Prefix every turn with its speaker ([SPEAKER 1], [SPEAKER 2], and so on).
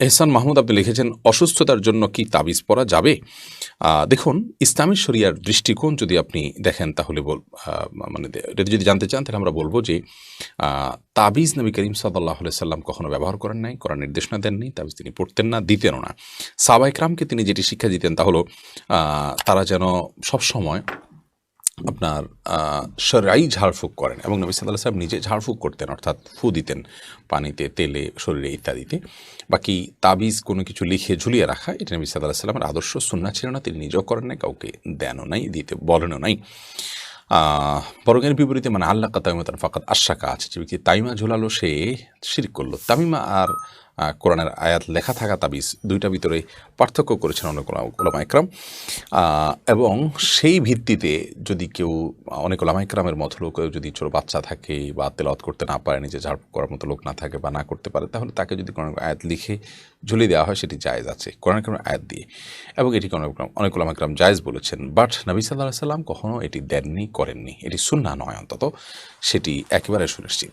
[SPEAKER 1] এহসান মাহমুদ আপনি লিখেছেন, অসুস্থতার জন্য কি তাবিজ পরা যাবে? দেখুন, ইসলামী শরিয়ার দৃষ্টিকোণ যদি আপনি দেখেন, তাহলে বল মানে এটা যদি জানতে চান, তাহলে আমরা বলব যে তাবিজ নবী করিম সাল্লাহ সাল্লাম কখনো ব্যবহার করেন নাই করার নির্দেশনা দেননি তাবিজ তিনি পড়তেন না, দিতেনও না। সাবাইকরামকে তিনি যেটি শিক্ষা দিতেন, তা হলো তারা যেন সবসময় আপনার সরাই ঝাড়ফুঁক করেন এবং নবী সাল্লাহ সাহেব নিজে ঝাড়ফুঁক করতেন অর্থাৎ ফু দিতেন পানিতে তেলে শরীরে ইত্যাদিতে। বাকি তাবিজ কোনো কিছু লিখে ঝুলিয়ে রাখা এটা নবী সাল্লাহ সাল্লামের আদর্শ সুন্না ছিল না তিনি নিজেও করেন নাই কাউকে দেনও নাই দিতে বলেনও নাই। আহ, বিপরীতে মানে আল্লাহ কাতামিমাতান ফাকাত আশাকা আছে যে ব্যক্তি তামিমা ঝুলালো সে শির করল। তামিমা আর কোরআনের আয়াত লেখা থাকা তাবিজ দুইটা ভিতরে পার্থক্য করেছেন অনেক ওলামা একরাম। এবং সেই ভিত্তিতে যদি কেউ, অনেক ওলামা একরামের মতো লোক যদি ছোটো বাচ্চা থাকে বা তেলাওয়াত করতে না পারে, নিজে ঝাড় করার মতো লোক না থাকে বা না করতে পারে, তাহলে তাকে যদি কোনো আয়াত লিখে ঝুলিয়ে দেওয়া হয়, সেটি জায়েজ আছে কোরআন একরামের আয়াত দিয়ে। এবং এটি অনেক অনেক ওলামা একরাম জায়েজ বলেছেন। বাট নবী সাল্লাহ সাল্লাম কখনো এটি দেননি, করেননি। এটি সুন্না নয় অন্তত। সেটি একেবারে সুনিশ্চিত।